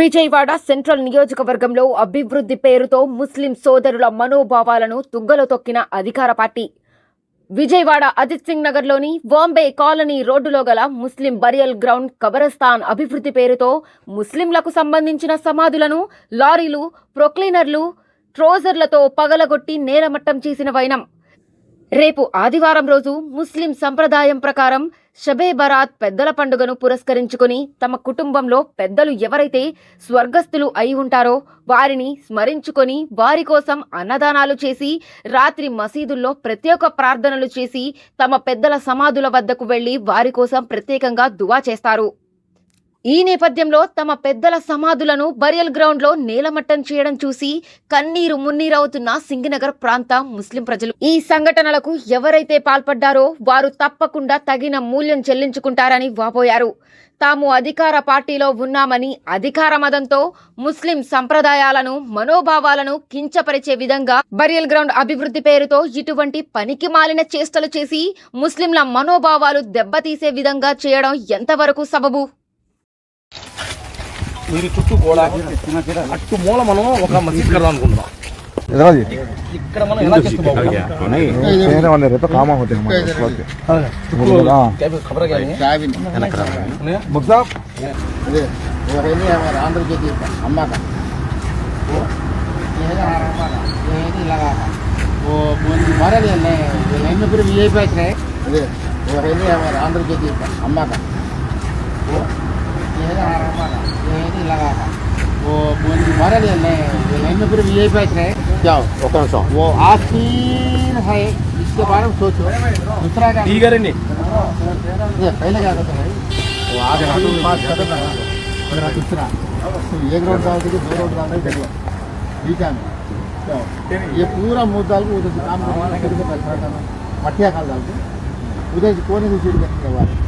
Vijayawada central నియోజకవర్గంలో అభివృద్ధి పేరుతో ముస్లిం సోదరుల మనోభావాలను తుంగలో తొక్కిన అధికార పార్టీ. విజయవాడ అజిత్ సింగ్ నగర్లోని బాంబే కాలనీ రోడ్డులో గల ముస్లిం బరియల్ గ్రౌండ్ కబరస్థాన్ అభివృద్ధి పేరుతో ముస్లింలకు సంబంధించిన సమాధులను లారీలు ప్రొక్లీనర్లు ట్రోజర్లతో పగలగొట్టి నేలమట్టం చేసిన వైనం. రేపు ఆదివారం రోజు ముస్లిం సంప్రదాయం ప్రకారం షబే బరాత్ పెద్దల పండుగను పురస్కరించుకొని తమ కుటుంబంలో పెద్దలు ఎవరైతే స్వర్గస్థులు అయి ఉంటారో వారిని స్మరించుకొని వారి కోసం అన్నదానాలు చేసి రాత్రి మసీదుల్లో ప్రత్యేక ప్రార్థనలు చేసి తమ పెద్దల సమాధుల వద్దకు వెళ్ళి వారి కోసం ప్రత్యేకంగా దువా చేస్తారు. ఈ నేపథ్యంలో తమ పెద్దల సమాధులను బరియల్ గ్రౌండ్లో నేలమట్టం చేయడం చూసి కన్నీరు మున్నీరవుతున్న సింగనగర్ ప్రాంత ముస్లిం ప్రజలు. ఈ సంఘటనలకు ఎవరైతే పాల్పడ్డారో వారు తప్పకుండా తగిన మూల్యం చెల్లించుకుంటారని వాపోయారు. తాము అధికార పార్టీలో ఉన్నామని అధికార మదంతో ముస్లిం సంప్రదాయాలను మనోభావాలను కించపరిచే విధంగా బరియల్ గ్రౌండ్ అభివృద్ధి పేరుతో ఇటువంటి పనికి మాలిన చేష్టలు చేసి ముస్లింల మనోభావాలు దెబ్బతీసే విధంగా చేయడం ఎంతవరకు సబబు? వీరి చుట్టూ కూడా అటు మూల మనం ఒక మసీద్ కడదాం అనుకుంటున్నాం ఇక్కడ మనం ఎలా చేస్తున్నాం ఆంధ్రజ్యోతి అమ్మాక మరది ఎన్నెప్పుడు విఐపి వచ్చినాయి అదే ఆంధ్రజ్యోతి అమ్మాక महाराज लाइन में पूरे वी आई रहे जाओ ओके सौ वो आखिर है इसके बारे में सोचो दूसरा क्या ठीक है नहीं पहले क्या करते हैं वो आखिर पास खत्म है दूसरा एक रोड डाल दीजिए दो रोड डाल दीजिए ठीक है ये पूरा मुँह डाल के उधर से काम करना मठिया खाल डाल के उधर से कोने से सीट करके